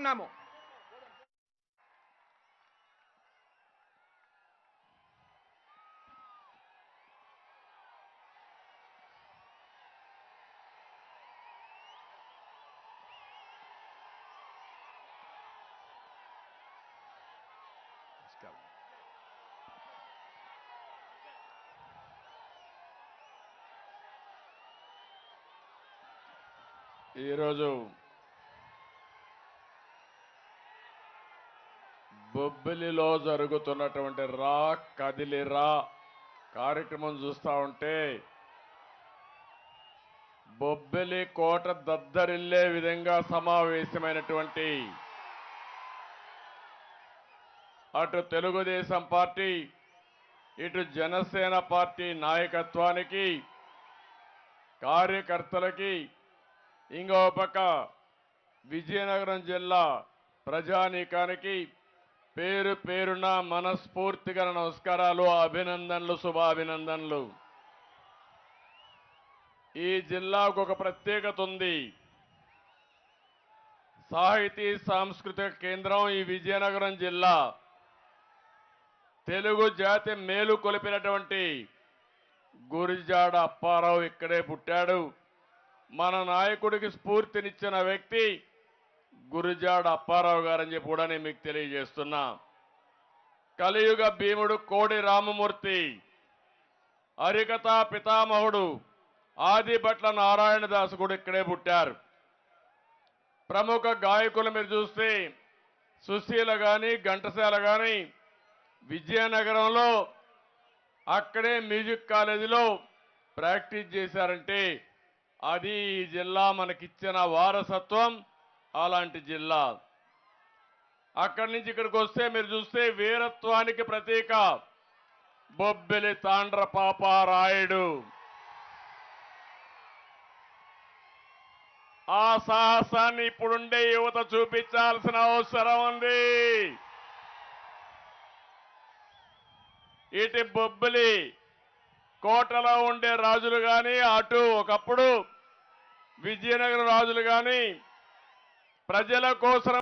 కోరుతున్నాము ఈరోజు బొబ్బిలిలో జరుగుతున్నటువంటి రా కదిలిరా కార్యక్రమం చూస్తా ఉంటే బొబ్బిలి కోట దద్దరిల్లే విధంగా సమావేశమైనటువంటి అటు తెలుగుదేశం పార్టీ ఇటు జనసేన పార్టీ నాయకత్వానికి కార్యకర్తలకి ఇంకో పక్క విజయనగరం జిల్లా ప్రజానీకానికి పేరు పేరున మనస్ఫూర్తిగా నమస్కారాలు అభినందనలు శుభాభినందనలు. ఈ జిల్లాకు ఒక ప్రత్యేకత ఉంది. సాహితీ సాంస్కృతిక కేంద్రం ఈ విజయనగరం జిల్లా. తెలుగు జాతి మేలు కొలిపినటువంటి గురిజాడ అప్పారావు ఇక్కడే పుట్టాడు. మన నాయకుడికి స్ఫూర్తినిచ్చిన వ్యక్తి గురిజాడ అప్పారావు గారని చెప్పి కూడా నేను మీకు తెలియజేస్తున్నా. కలియుగ భీముడు కోడి రామమూర్తి హరికథా పితామహుడు ఆదిభట్ల నారాయణదాసు కూడా ఇక్కడే పుట్టారు. ప్రముఖ గాయకులు మీరు చూస్తే సుశీల కానీ ఘంటసాల కానీ విజయనగరంలో అక్కడే మ్యూజిక్ కాలేజీలో ప్రాక్టీస్ చేశారంటే అది ఈ జిల్లా మనకిచ్చిన వారసత్వం అలాంటి జిల్లా. అక్కడి నుంచి ఇక్కడికి వస్తే మీరు చూస్తే వీరత్వానికి ప్రతీక బొబ్బిలి తాండ్ర పాపారాయుడు ఆ సాహసాన్ని ఇప్పుడుండే యువత చూపించాల్సిన అవసరం ఉంది. ఇటు బొబ్బిలి కోటలో ఉండే రాజులు కానీ అటు ఒకప్పుడు విజయనగరం రాజులు కానీ ప్రజల కోసం